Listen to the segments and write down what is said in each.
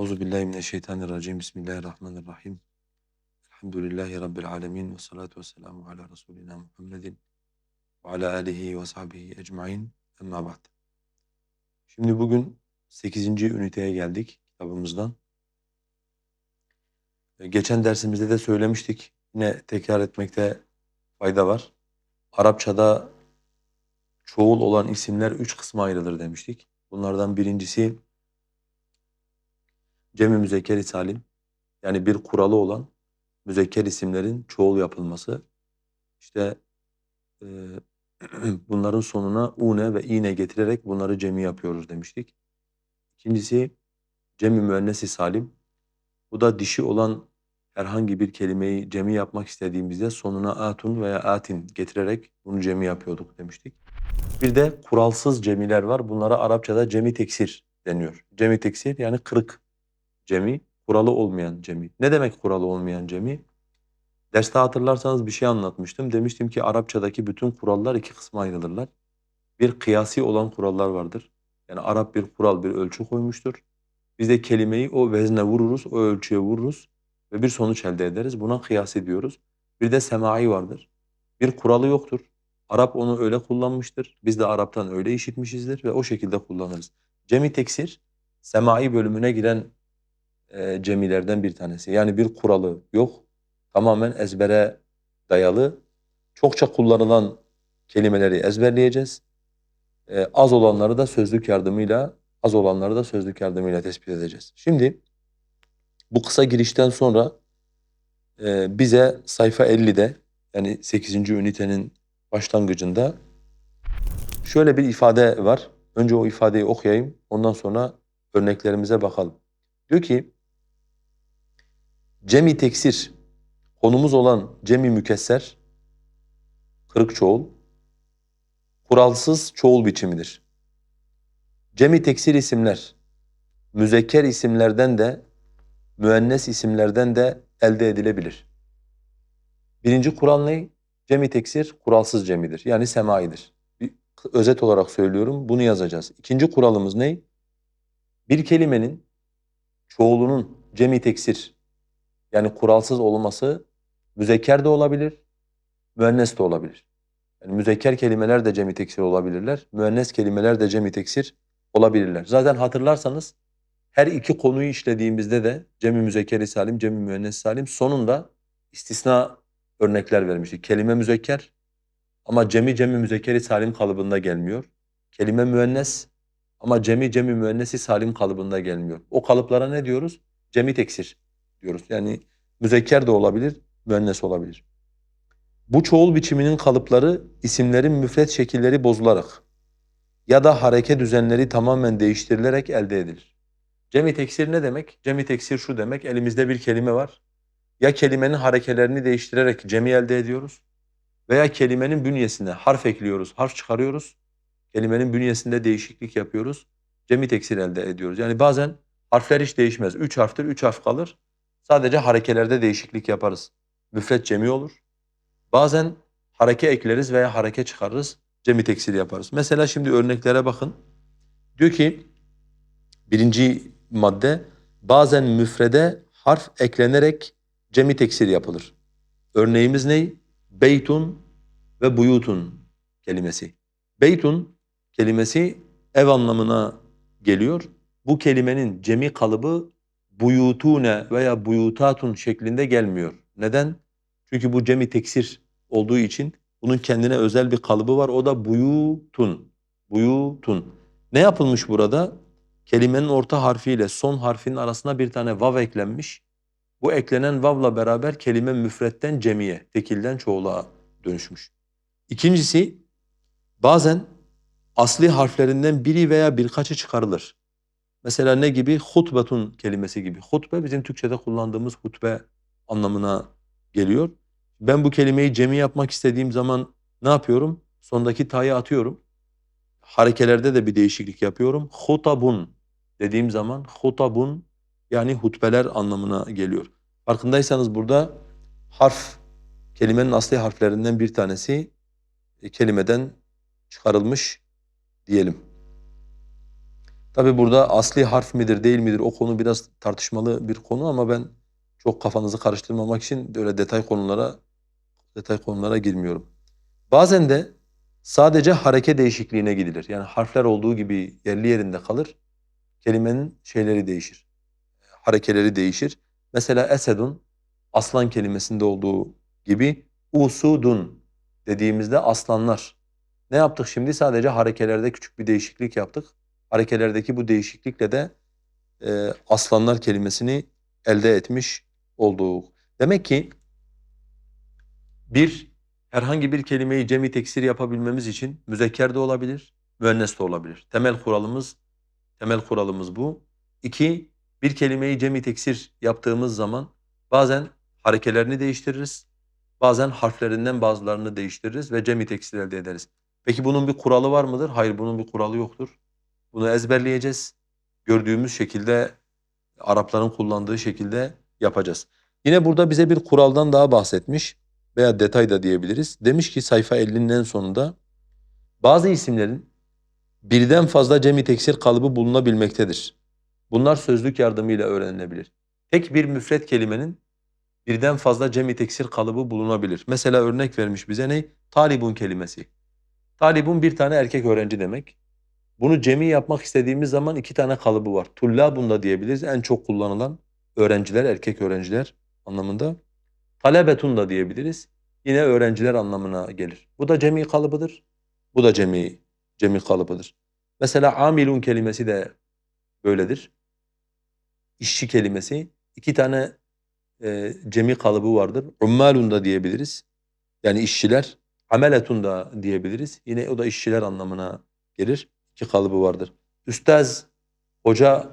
Euzu billahi mineşşeytanirracim. Bismillahirrahmanirrahim. Elhamdülillahi rabbil alamin ve salatu vesselamu ala resulina Muhammedin ve ala alihi ve sahbihi ecmaîn. Emma ba'd. Şimdi bugün 8. üniteye geldik kitabımızdan. Geçen dersimizde de söylemiştik. Yine tekrar etmekte fayda var. Arapçada çoğul olan isimler üç kısma ayrılır demiştik. Bunlardan birincisi cem-i müzekker salim yani bir kuralı olan müzekker isimlerin çoğul yapılması. İşte e, bunların sonuna une ve ine getirerek bunları cemi yapıyoruz demiştik. İkincisi cem-i müennesi salim. Bu da dişi olan herhangi bir kelimeyi cemi yapmak istediğimizde sonuna atun veya atin getirerek bunu cemi yapıyorduk demiştik. Bir de kuralsız cemiler var. Bunlara Arapçada cemi teksir deniyor. Cemi teksir yani kırık cemi, kuralı olmayan cemi. Ne demek kuralı olmayan cemi? Derste hatırlarsanız bir şey anlatmıştım. Demiştim ki Arapçadaki bütün kurallar iki kısma ayrılırlar. Bir kıyasi olan kurallar vardır. Yani Arap bir kural, bir ölçü koymuştur. Biz de kelimeyi o vezne vururuz, o ölçüye vururuz ve bir sonuç elde ederiz. Buna kıyasi diyoruz. Bir de semai vardır. Bir kuralı yoktur. Arap onu öyle kullanmıştır. Biz de Arap'tan öyle işitmişizdir ve o şekilde kullanırız. Cemi teksir, semai bölümüne giren e, cemilerden bir tanesi. Yani bir kuralı yok. Tamamen ezbere dayalı. Çokça kullanılan kelimeleri ezberleyeceğiz. E, az olanları da sözlük yardımıyla, az olanları da sözlük yardımıyla tespit edeceğiz. Şimdi bu kısa girişten sonra e, bize sayfa 50'de yani 8. ünitenin başlangıcında şöyle bir ifade var. Önce o ifadeyi okuyayım. Ondan sonra örneklerimize bakalım. Diyor ki Cemi teksir konumuz olan cemi mükesser kırık çoğul kuralsız çoğul biçimidir. Cemi teksir isimler müzekker isimlerden de müennes isimlerden de elde edilebilir. Birinci kural ne? Cemi teksir kuralsız cemidir. Yani semaidir. Bir özet olarak söylüyorum. Bunu yazacağız. İkinci kuralımız ne? Bir kelimenin çoğulunun cemi teksir yani kuralsız olması müzekker de olabilir, müennes de olabilir. Yani müzekker kelimeler de cemi teksir olabilirler, müennes kelimeler de cemi teksir olabilirler. Zaten hatırlarsanız her iki konuyu işlediğimizde de cemi müzekkeri salim, cemi müennes salim sonunda istisna örnekler vermiştik. Kelime müzekker ama cemi cemi müzekkeri salim kalıbında gelmiyor. Kelime müennes ama cemi cemi müennesi salim kalıbında gelmiyor. O kalıplara ne diyoruz? Cemi teksir diyoruz. Yani müzekker de olabilir, müennes olabilir. Bu çoğul biçiminin kalıpları isimlerin müfret şekilleri bozularak ya da hareke düzenleri tamamen değiştirilerek elde edilir. Cemi teksir ne demek? Cemi teksir şu demek, elimizde bir kelime var. Ya kelimenin harekelerini değiştirerek cemi elde ediyoruz veya kelimenin bünyesine harf ekliyoruz, harf çıkarıyoruz. Kelimenin bünyesinde değişiklik yapıyoruz. Cemi teksir elde ediyoruz. Yani bazen harfler hiç değişmez. Üç harftir, üç harf kalır. Sadece harekelerde değişiklik yaparız. Müfret cemi olur. Bazen hareke ekleriz veya hareke çıkarırız. Cemi teksir yaparız. Mesela şimdi örneklere bakın. Diyor ki birinci madde bazen müfrede harf eklenerek cemi teksir yapılır. Örneğimiz ne? Beytun ve buyutun kelimesi. Beytun kelimesi ev anlamına geliyor. Bu kelimenin cemi kalıbı buyutune veya buyutatun şeklinde gelmiyor. Neden? Çünkü bu cemi teksir olduğu için bunun kendine özel bir kalıbı var. O da buyutun. Buyutun. Ne yapılmış burada? Kelimenin orta harfiyle son harfinin arasına bir tane vav eklenmiş. Bu eklenen vavla beraber kelime müfretten cemiye, tekilden çoğula dönüşmüş. İkincisi bazen asli harflerinden biri veya birkaçı çıkarılır. Mesela ne gibi? Hutbetun kelimesi gibi. Hutbe bizim Türkçe'de kullandığımız hutbe anlamına geliyor. Ben bu kelimeyi cemi yapmak istediğim zaman ne yapıyorum? Sondaki ta'yı atıyorum. Harekelerde de bir değişiklik yapıyorum. Hutabun dediğim zaman hutabun yani hutbeler anlamına geliyor. Farkındaysanız burada harf kelimenin asli harflerinden bir tanesi e, kelimeden çıkarılmış diyelim. Tabi burada asli harf midir değil midir o konu biraz tartışmalı bir konu ama ben çok kafanızı karıştırmamak için öyle detay konulara detay konulara girmiyorum. Bazen de sadece hareke değişikliğine gidilir. Yani harfler olduğu gibi yerli yerinde kalır. Kelimenin şeyleri değişir. Harekeleri değişir. Mesela esedun aslan kelimesinde olduğu gibi usudun dediğimizde aslanlar. Ne yaptık şimdi? Sadece harekelerde küçük bir değişiklik yaptık. Harekelerdeki bu değişiklikle de e, aslanlar kelimesini elde etmiş olduk. Demek ki bir, herhangi bir kelimeyi cemi teksir yapabilmemiz için müzekker de olabilir, müennes de olabilir. Temel kuralımız temel kuralımız bu. İki, bir kelimeyi cemi teksir yaptığımız zaman bazen harekelerini değiştiririz, bazen harflerinden bazılarını değiştiririz ve cemi teksir elde ederiz. Peki bunun bir kuralı var mıdır? Hayır, bunun bir kuralı yoktur. Bunu ezberleyeceğiz. Gördüğümüz şekilde, Arapların kullandığı şekilde yapacağız. Yine burada bize bir kuraldan daha bahsetmiş veya detay da diyebiliriz. Demiş ki sayfa 50'nin en sonunda bazı isimlerin birden fazla cemi teksir kalıbı bulunabilmektedir. Bunlar sözlük yardımıyla öğrenilebilir. Tek bir müfret kelimenin birden fazla cemi teksir kalıbı bulunabilir. Mesela örnek vermiş bize ne? Talibun kelimesi. Talibun bir tane erkek öğrenci demek. Bunu cemi yapmak istediğimiz zaman iki tane kalıbı var. Tullabun da diyebiliriz. En çok kullanılan öğrenciler, erkek öğrenciler anlamında. Talebetun da diyebiliriz. Yine öğrenciler anlamına gelir. Bu da cemi kalıbıdır. Bu da cemi cemi kalıbıdır. Mesela amilun kelimesi de böyledir. İşçi kelimesi iki tane e, cemi kalıbı vardır. Ummalun da diyebiliriz. Yani işçiler. Ameletun da diyebiliriz. Yine o da işçiler anlamına gelir. İki kalıbı vardır. Üstaz, hoca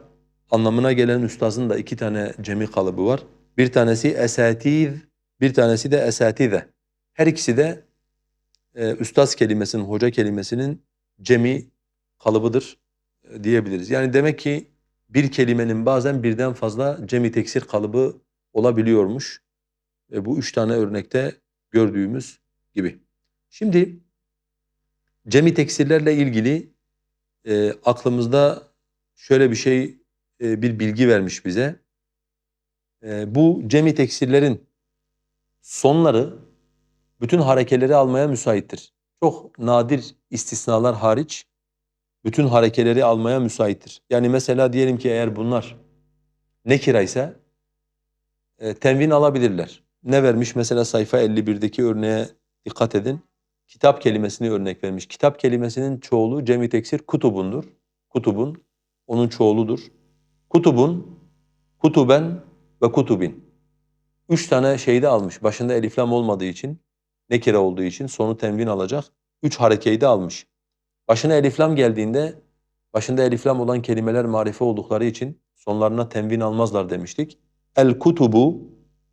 anlamına gelen üstazın da iki tane cemi kalıbı var. Bir tanesi esatiz, bir tanesi de esatize. Her ikisi de e, üstaz kelimesinin, hoca kelimesinin cemi kalıbıdır e, diyebiliriz. Yani demek ki bir kelimenin bazen birden fazla cemi teksir kalıbı olabiliyormuş. E, bu üç tane örnekte gördüğümüz gibi. Şimdi cemi teksirlerle ilgili e, aklımızda şöyle bir şey, e, bir bilgi vermiş bize. E, bu cemi teksirlerin sonları bütün harekeleri almaya müsaittir. Çok nadir istisnalar hariç bütün harekeleri almaya müsaittir. Yani mesela diyelim ki eğer bunlar nekira ise e, tenvin alabilirler. Ne vermiş mesela sayfa 51'deki örneğe dikkat edin. Kitap kelimesini örnek vermiş. Kitap kelimesinin çoğulu cemi teksir kutubundur. Kutubun onun çoğuludur. Kutubun, kutuben ve kutubin. Üç tane şeyde almış. Başında eliflam olmadığı için, nekire olduğu için sonu tenvin alacak. Üç harekeyi de almış. Başına eliflam geldiğinde, başında eliflam olan kelimeler marife oldukları için sonlarına tenvin almazlar demiştik. El kutubu,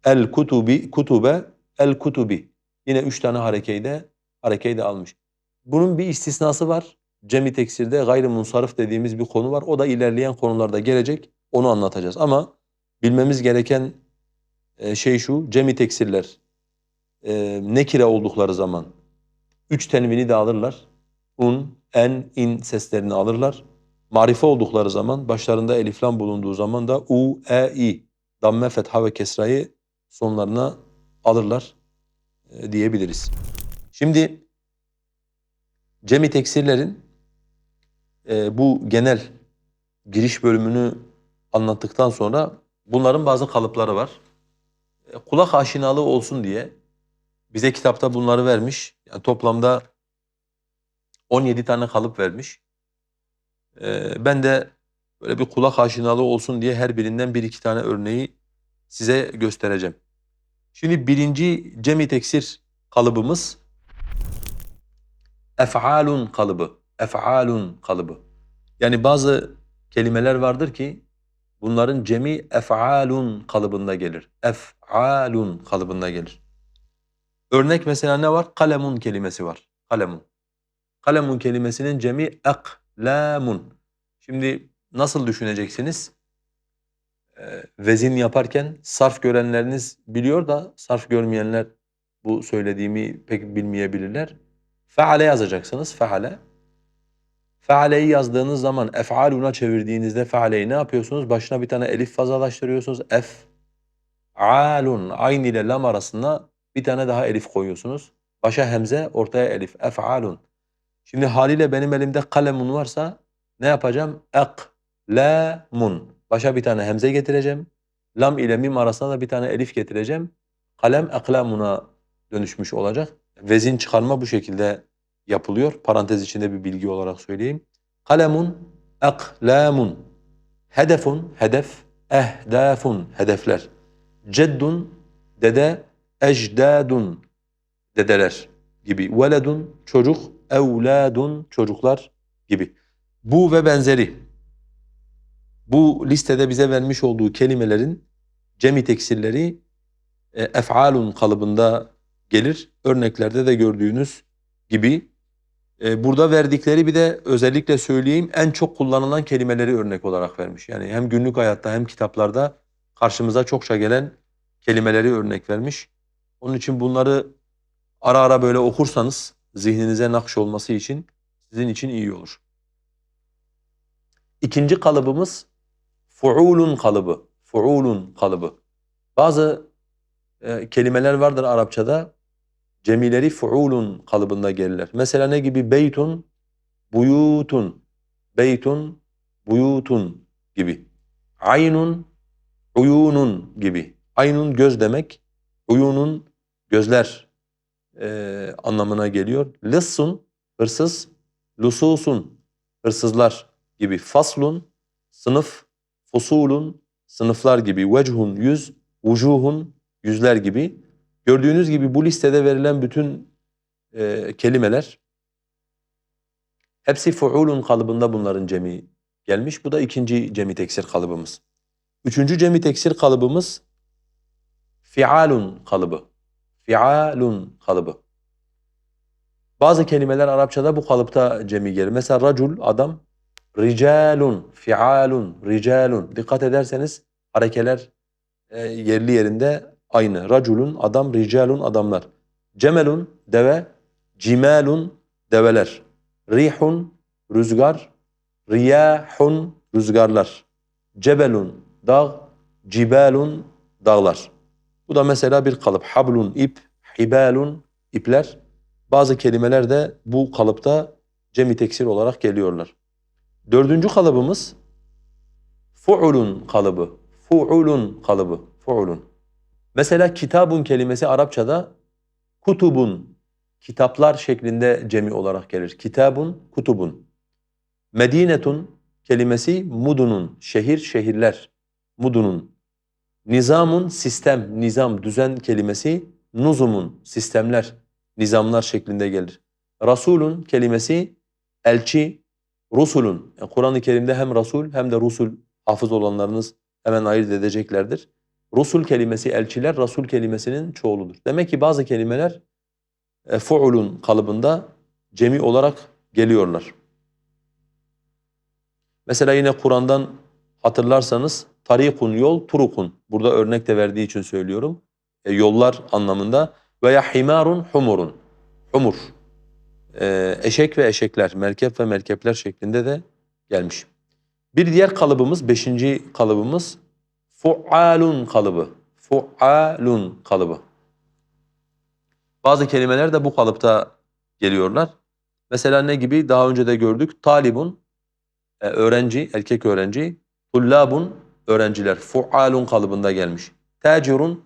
el kutubi, kutube, el kutubi. Yine üç tane harekeyi de, harekeyi de almış. Bunun bir istisnası var. Cemi teksirde gayrı munsarif dediğimiz bir konu var. O da ilerleyen konularda gelecek. Onu anlatacağız. Ama bilmemiz gereken e, şey şu, cemi teksirler e, nekire oldukları zaman üç tenvini de alırlar. Un, en, in seslerini alırlar. Marife oldukları zaman, başlarında eliflam bulunduğu zaman da u, e, i, damme, fetha ve kesrayı sonlarına alırlar e, diyebiliriz. Şimdi cemi teksirlerin e, bu genel giriş bölümünü anlattıktan sonra bunların bazı kalıpları var. E, kulak aşinalığı olsun diye bize kitapta bunları vermiş. Yani toplamda 17 tane kalıp vermiş. Ee, ben de böyle bir kulak aşinalığı olsun diye her birinden bir iki tane örneği size göstereceğim. Şimdi birinci cemi teksir kalıbımız ef'alun kalıbı. Ef'alun kalıbı. Yani bazı kelimeler vardır ki bunların cemi ef'alun kalıbında gelir. Ef'alun kalıbında gelir. Örnek mesela ne var? Kalemun kelimesi var. Kalemun. Kalemun kelimesinin cemi aklamun. Şimdi nasıl düşüneceksiniz? Ee, vezin yaparken sarf görenleriniz biliyor da sarf görmeyenler bu söylediğimi pek bilmeyebilirler. Feale yazacaksınız, feale. Feale'yi yazdığınız zaman ef'aluna çevirdiğinizde fealeyi ne yapıyorsunuz? Başına bir tane elif fazlalaştırıyorsunuz. F, alun, ayn ile lam arasında bir tane daha elif koyuyorsunuz. Başa hemze, ortaya elif. Ef'alun. Şimdi haliyle benim elimde kalemun varsa ne yapacağım? Ek, la, mun. Başa bir tane hemze getireceğim. Lam ile mim arasına da bir tane elif getireceğim. Kalem eklamuna dönüşmüş olacak. Vezin çıkarma bu şekilde yapılıyor. Parantez içinde bir bilgi olarak söyleyeyim. Kalemun, eklamun. Hedefun, hedef. Ehdafun, hedefler. Ceddun, dede. Ecdadun, dedeler gibi. Veledun, çocuk. Evladun, çocuklar gibi. Bu ve benzeri. Bu listede bize vermiş olduğu kelimelerin cemi teksirleri e, ef'alun kalıbında gelir. Örneklerde de gördüğünüz gibi. E, burada verdikleri bir de özellikle söyleyeyim en çok kullanılan kelimeleri örnek olarak vermiş. Yani hem günlük hayatta hem kitaplarda karşımıza çokça gelen kelimeleri örnek vermiş. Onun için bunları ara ara böyle okursanız zihninize nakş olması için sizin için iyi olur. İkinci kalıbımız fuulun kalıbı. Fuulun kalıbı. Bazı e, kelimeler vardır Arapçada. Cemileri fuulun kalıbında gelirler. Mesela ne gibi? Beytun, buyutun. Beytun, buyutun gibi. Aynun, uyunun gibi. Aynun göz demek. Uyunun gözler e, anlamına geliyor. Lissun, hırsız. Lususun, hırsızlar gibi. Faslun, sınıf. Fusulun, sınıflar gibi. Vechun, yüz. Vucuhun, yüzler gibi. Gördüğünüz gibi bu listede verilen bütün e, kelimeler hepsi fuulun kalıbında bunların cemi gelmiş. Bu da ikinci cemi teksir kalıbımız. Üçüncü cemi teksir kalıbımız fialun kalıbı. Fialun kalıbı. Bazı kelimeler Arapçada bu kalıpta cemi gelir. Mesela racul adam, ricalun, fialun, ricalun. Dikkat ederseniz harekeler e, yerli yerinde aynı. Raculun adam, ricalun adamlar. Cemelun deve, cimalun develer. Rihun rüzgar, riyahun rüzgarlar. Cebelun dağ, cibalun dağlar. Bu da mesela bir kalıp. Hablun ip, hibalun ipler. Bazı kelimeler de bu kalıpta cemi teksir olarak geliyorlar. Dördüncü kalıbımız fuulun kalıbı. Fuulun kalıbı. Fuulun. Mesela kitabun kelimesi Arapçada kutubun, kitaplar şeklinde cemi olarak gelir. Kitabun, kutubun. Medinetun kelimesi mudunun, şehir, şehirler. Mudunun. Nizamun, sistem, nizam, düzen kelimesi nuzumun, sistemler, nizamlar şeklinde gelir. Rasulun kelimesi elçi, rusulun. Yani Kur'an-ı Kerim'de hem rasul hem de rusul hafız olanlarınız hemen ayırt edeceklerdir. Rusul kelimesi elçiler, rasul kelimesinin çoğuludur. Demek ki bazı kelimeler e, fuulun kalıbında cemi olarak geliyorlar. Mesela yine Kur'an'dan hatırlarsanız tarikun yol, turukun. Burada örnek de verdiği için söylüyorum. E, yollar anlamında veya himarun humurun. Humur. E, eşek ve eşekler, merkep ve merkepler şeklinde de gelmiş. Bir diğer kalıbımız, beşinci kalıbımız fualun kalıbı. Fualun kalıbı. Bazı kelimeler de bu kalıpta geliyorlar. Mesela ne gibi? Daha önce de gördük. Talibun, e, öğrenci, erkek öğrenci. Tullabun, öğrenciler. Fualun kalıbında gelmiş. Tacirun,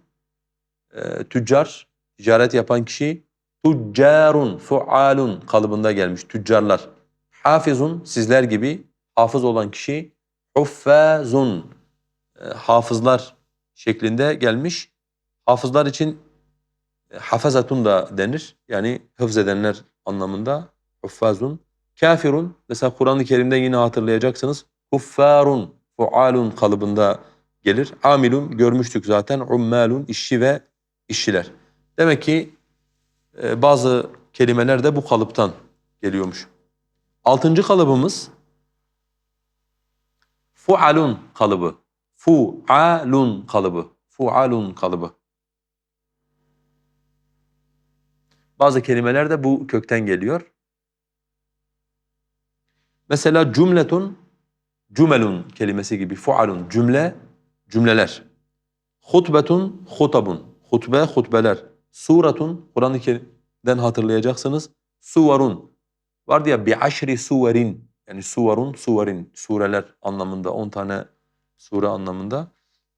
e, tüccar, ticaret yapan kişi. Tüccarun, fualun kalıbında gelmiş. Tüccarlar. Hafizun, sizler gibi. Hafız olan kişi. Huffazun, hafızlar şeklinde gelmiş. Hafızlar için e, hafazatun da denir. Yani hıfz edenler anlamında. Huffazun. Kafirun, mesela Kur'an-ı Kerim'de yine hatırlayacaksınız. Huffarun, fualun kalıbında gelir. Amilun görmüştük zaten. Ummalun, işçi ve işçiler. Demek ki e, bazı kelimeler de bu kalıptan geliyormuş. Altıncı kalıbımız fualun kalıbı. Fualun kalıbı. Fualun kalıbı. Bazı kelimeler de bu kökten geliyor. Mesela cümletun, cümelun kelimesi gibi fualun cümle, cümleler. Hutbetun, hutabun, hutbe, hutbeler. Suratun, Kur'an-ı Kerim'den hatırlayacaksınız. Suvarun, vardı ya bi aşri suverin, yani suvarun, suverin, sureler anlamında, 10 tane sure anlamında.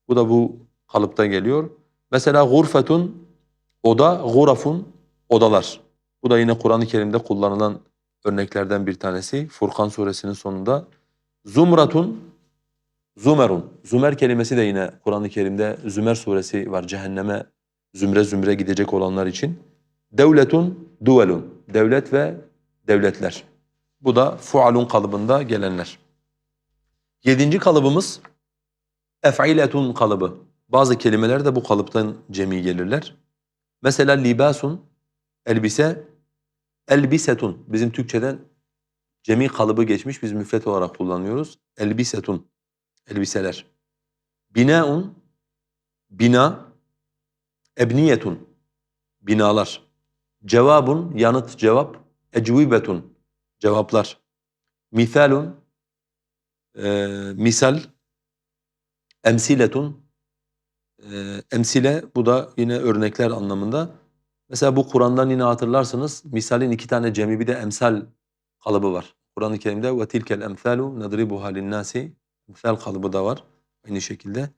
Bu da bu kalıpta geliyor. Mesela gurfetun, oda, gurafun, odalar. Bu da yine Kur'an-ı Kerim'de kullanılan örneklerden bir tanesi. Furkan suresinin sonunda. Zumratun, zumerun. Zümer kelimesi de yine Kur'an-ı Kerim'de Zümer suresi var. Cehenneme zümre zümre gidecek olanlar için. Devletun, duvelun. Devlet ve devletler. Bu da fualun kalıbında gelenler. Yedinci kalıbımız ef'iletun kalıbı. Bazı kelimeler de bu kalıptan cemi gelirler. Mesela libasun, elbise, elbisetun. Bizim Türkçeden cemi kalıbı geçmiş, biz müfret olarak kullanıyoruz. Elbisetun, elbiseler. Binaun, bina, ebniyetun, binalar. Cevabun, yanıt, cevap, ecvibetun, cevaplar. Mithalun, e, misal, emsiletun, e, emsile bu da yine örnekler anlamında. Mesela bu Kur'an'dan yine hatırlarsınız misalin iki tane cemi bir de emsal kalıbı var. Kur'an-ı Kerim'de ve tilkel emsalu nadribuha linnasi emsal kalıbı da var aynı şekilde.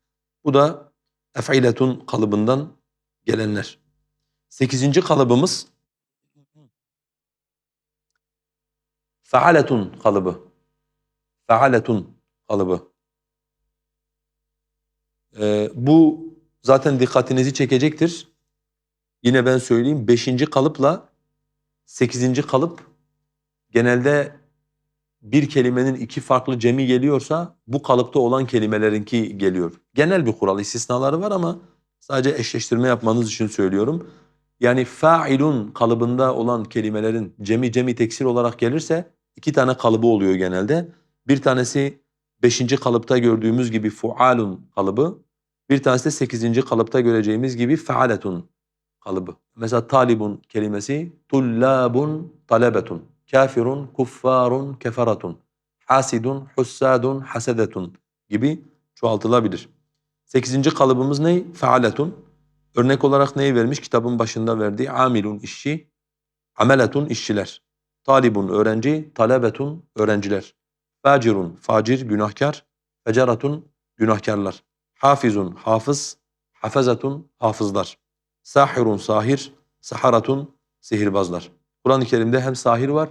Bu da ef'iletun kalıbından gelenler. Sekizinci kalıbımız faaletun kalıbı. Faaletun kalıbı. Ee, bu zaten dikkatinizi çekecektir. Yine ben söyleyeyim beşinci kalıpla sekizinci kalıp genelde bir kelimenin iki farklı cemi geliyorsa bu kalıpta olan kelimelerinki geliyor. Genel bir kural, istisnaları var ama sadece eşleştirme yapmanız için söylüyorum. Yani fa'ilun kalıbında olan kelimelerin cemi cemi teksir olarak gelirse iki tane kalıbı oluyor genelde. Bir tanesi beşinci kalıpta gördüğümüz gibi fualun kalıbı. Bir tanesi de sekizinci kalıpta göreceğimiz gibi faaletun kalıbı. Mesela talibun kelimesi tullabun talebetun, kafirun kuffarun keferatun, hasidun hussadun hasedetun gibi çoğaltılabilir. Sekizinci kalıbımız ne? Faaletun. Örnek olarak neyi vermiş? Kitabın başında verdiği amilun işçi, ameletun işçiler. Talibun öğrenci, talebetun öğrenciler. Facirun facir günahkar, feceratun günahkarlar. Hafizun hafız, hafezatun hafızlar. Sahirun sahir, saharatun sihirbazlar. Kur'an-ı Kerim'de hem sahir var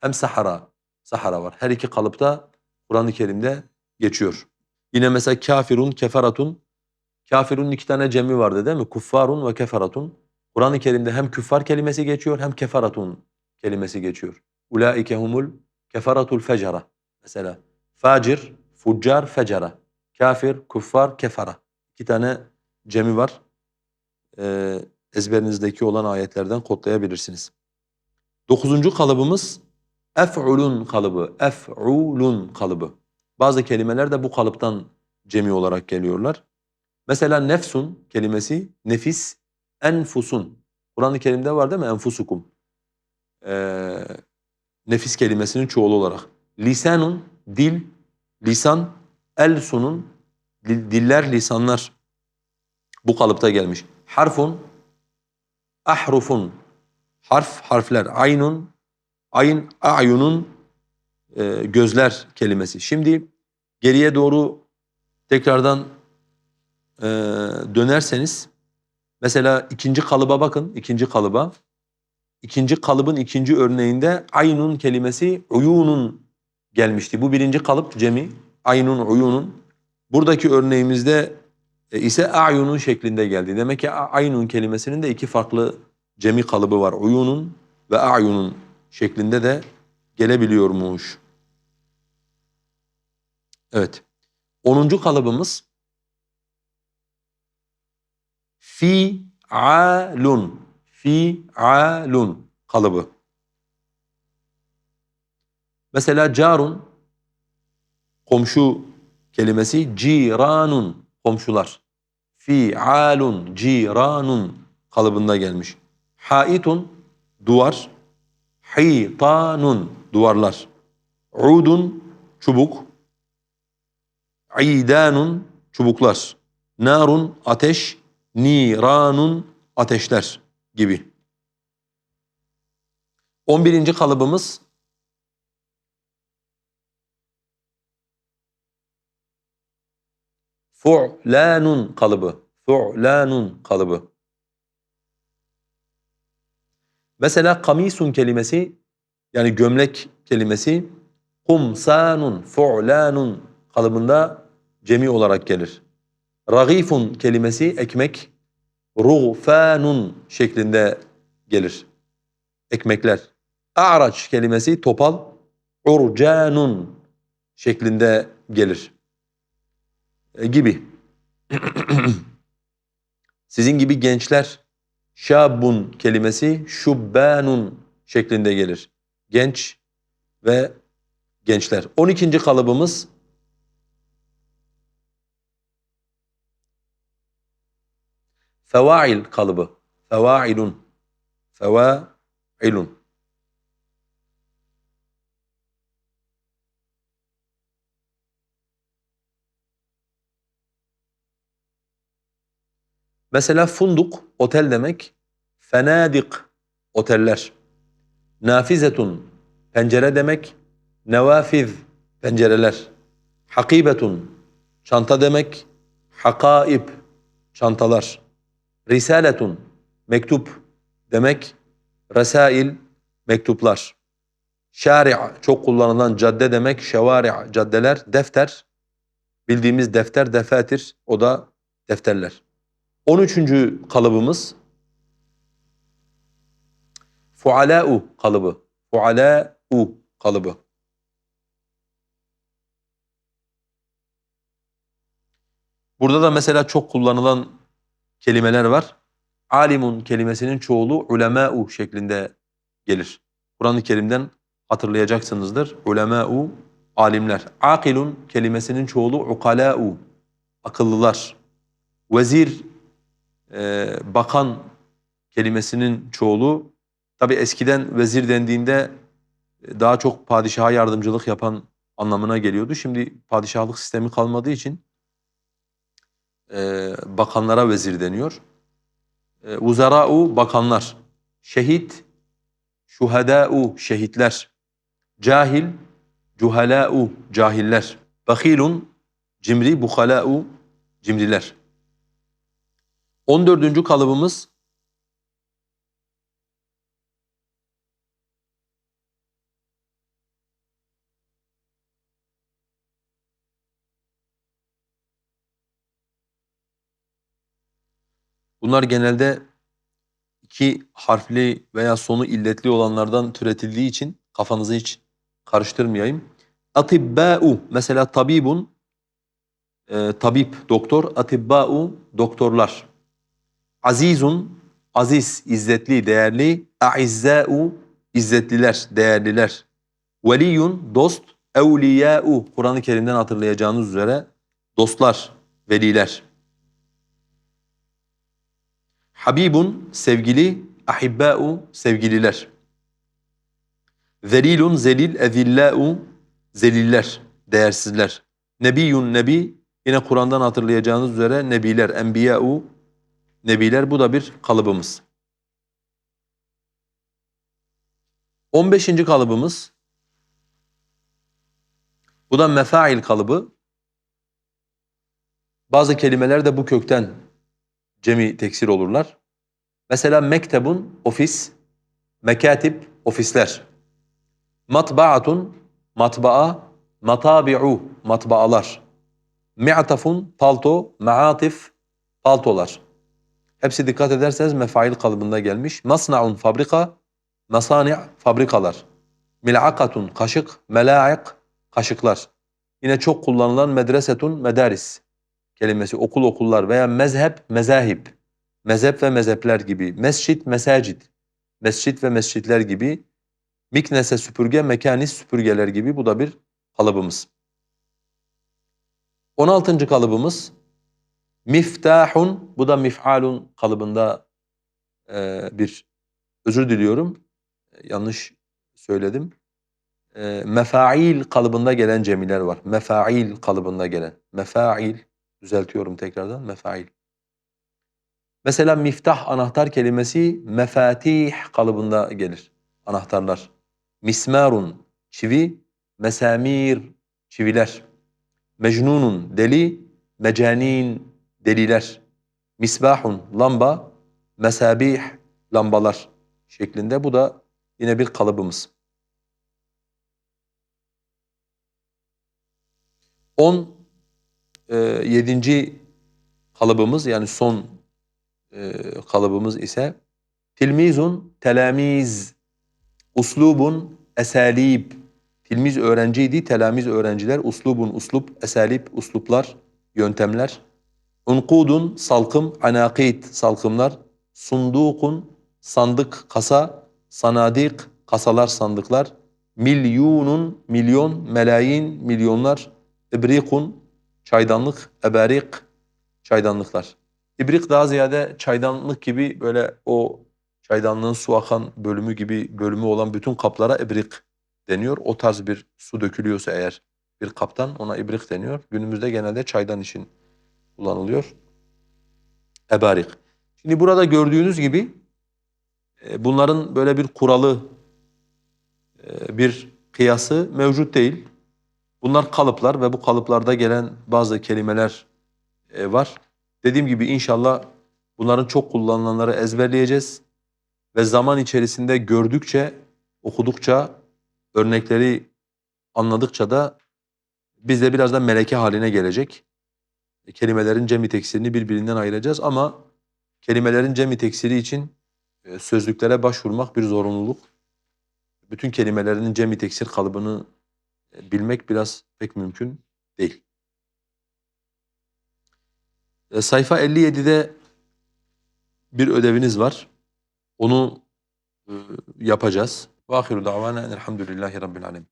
hem sahara, sahara var. Her iki kalıpta Kur'an-ı Kerim'de geçiyor. Yine mesela kafirun, keferatun. Kafirun iki tane cemi vardı değil mi? Kuffarun ve keferatun. Kur'an-ı Kerim'de hem küffar kelimesi geçiyor hem keferatun kelimesi geçiyor. Ulaike humul keferatul fecera. Mesela facir, fuccar, fecera. Kafir, kuffar, kefara. İki tane cemi var. Ee, ezberinizdeki olan ayetlerden kodlayabilirsiniz. Dokuzuncu kalıbımız ef'ulun kalıbı. Ef'ulun kalıbı. Bazı kelimeler de bu kalıptan cemi olarak geliyorlar. Mesela nefsun kelimesi nefis, enfusun. Kur'an-ı Kerim'de var değil mi? Enfusukum. Ee, nefis kelimesinin çoğulu olarak. Lisanun, dil, lisan, elsunun, diller, lisanlar bu kalıpta gelmiş. Harfun, ahrufun, harf, harfler. Aynun, ayn, a'yunun, e, gözler kelimesi. Şimdi geriye doğru tekrardan e, dönerseniz, mesela ikinci kalıba bakın, ikinci kalıba. İkinci kalıbın ikinci örneğinde aynun kelimesi uyunun gelmişti. Bu birinci kalıp cemi, aynun, uyunun. Buradaki örneğimizde e, ise a'yunun şeklinde geldi. Demek ki aynun kelimesinin de iki farklı cemi kalıbı var. Uyunun ve a'yunun şeklinde de gelebiliyormuş. Evet. Onuncu kalıbımız fi'alun. Fi'alun kalıbı. Mesela carun komşu kelimesi ciranun komşular. Fi'alun ciranun kalıbında gelmiş. Haitun duvar. Hitanun duvarlar. Udun çubuk. İdanun çubuklar. Narun ateş. Niranun ateşler gibi. 11. kalıbımız Fu'lanun kalıbı. Fu'lanun kalıbı. Mesela kamisun kelimesi yani gömlek kelimesi kumsanun, fu'lanun kalıbında cemi olarak gelir. Ragifun kelimesi ekmek, ruğfanun şeklinde gelir. Ekmekler. A'raç kelimesi topal, urcanun şeklinde gelir. E, gibi. Sizin gibi gençler şabun kelimesi şubbanun şeklinde gelir. Genç ve gençler. 12. kalıbımız fevail kalıbı. Fevailun. Fevailun. Mesela funduk otel demek. Fenadik oteller. Nafizetun pencere demek. Nevafiz pencereler. Hakibetun çanta demek. Hakaib çantalar. Risaletun mektup demek. Resail mektuplar. Şari' çok kullanılan cadde demek. Şevari' caddeler. Defter bildiğimiz defter defatir o da defterler. 13. kalıbımız fualâ'u kalıbı. Fualâ'u kalıbı. Burada da mesela çok kullanılan kelimeler var. Alimun kelimesinin çoğulu ulemâ'u şeklinde gelir. Kur'an-ı Kerim'den hatırlayacaksınızdır. Ulemâ'u alimler. Akilun kelimesinin çoğulu ukalâ'u akıllılar. Vezir e, bakan kelimesinin çoğulu tabi eskiden vezir dendiğinde e, daha çok padişaha yardımcılık yapan anlamına geliyordu. Şimdi padişahlık sistemi kalmadığı için e, bakanlara vezir deniyor. E, uzara'u bakanlar, şehit, şuhada'u şehitler, cahil, cuhala'u cahiller, bakilun, cimri, bukhala'u cimriler. 14. kalıbımız Bunlar genelde iki harfli veya sonu illetli olanlardan türetildiği için kafanızı hiç karıştırmayayım. Atibbâ'u mesela tabibun, e, tabip, doktor, atibbâ'u doktorlar. Azizun, aziz, izzetli, değerli. A'izzâ'u, izzetliler, değerliler. Veliyun, dost. Evliyâ'u, Kur'an-ı Kerim'den hatırlayacağınız üzere dostlar, veliler. Habibun, sevgili. Ahibbâ'u, sevgililer. Zelilun, zelil. Ezillâ'u, zeliller, değersizler. Nebiyun, nebi. Yine Kur'an'dan hatırlayacağınız üzere nebiler, enbiyâ'u, nebiler bu da bir kalıbımız. 15. kalıbımız bu da mefail kalıbı. Bazı kelimeler de bu kökten cemi teksir olurlar. Mesela mektebun ofis, mekatip ofisler. Matbaatun matbaa, matabi'u matbaalar. Mi'tafun palto, maatif paltolar. Hepsi dikkat ederseniz mefail kalıbında gelmiş. Masna'un fabrika, masani' fabrikalar. Mil'akatun kaşık, mela'ik kaşıklar. Yine çok kullanılan medresetun medaris kelimesi okul okullar veya mezhep mezahib. Mezhep ve mezhepler gibi. Mescit mesacid. Mescit ve mescitler gibi. Miknese süpürge, mekanis süpürgeler gibi bu da bir kalıbımız. 16. kalıbımız Miftahun, bu da mif'alun kalıbında e, bir özür diliyorum. yanlış söyledim. E, mefail kalıbında gelen cemiler var. Mefail kalıbında gelen. Mefail, düzeltiyorum tekrardan, mefail. Mesela miftah anahtar kelimesi mefatih kalıbında gelir. Anahtarlar. Mismarun çivi, mesamir çiviler. Mecnunun deli, mecanin deliler. Misbahun lamba, mesabih lambalar şeklinde. Bu da yine bir kalıbımız. 10 e, yedinci kalıbımız yani son e, kalıbımız ise tilmizun telamiz uslubun esalib tilmiz öğrenciydi telamiz öğrenciler uslubun uslup esalib usluplar yöntemler unkudun salkım anakid salkımlar sundukun sandık kasa sanadik kasalar sandıklar milyunun milyon melayin milyonlar ibrikun çaydanlık ebarik çaydanlıklar İbrik daha ziyade çaydanlık gibi böyle o çaydanlığın su akan bölümü gibi bölümü olan bütün kaplara ibrik deniyor. O tarz bir su dökülüyorsa eğer bir kaptan ona ibrik deniyor. Günümüzde genelde çaydan için kullanılıyor. Ebarik. Şimdi burada gördüğünüz gibi e, bunların böyle bir kuralı, e, bir kıyası mevcut değil. Bunlar kalıplar ve bu kalıplarda gelen bazı kelimeler e, var. Dediğim gibi inşallah bunların çok kullanılanları ezberleyeceğiz ve zaman içerisinde gördükçe, okudukça, örnekleri anladıkça da bizde biraz da meleke haline gelecek. Kelimelerin cemi teksirini birbirinden ayıracağız ama kelimelerin cemi teksiri için e, sözlüklere başvurmak bir zorunluluk. Bütün kelimelerin cemi teksir kalıbını e, bilmek biraz pek mümkün değil. E, sayfa 57'de bir ödeviniz var. Onu yapacağız. Ve ahiru davana elhamdülillahi rabbil alemin.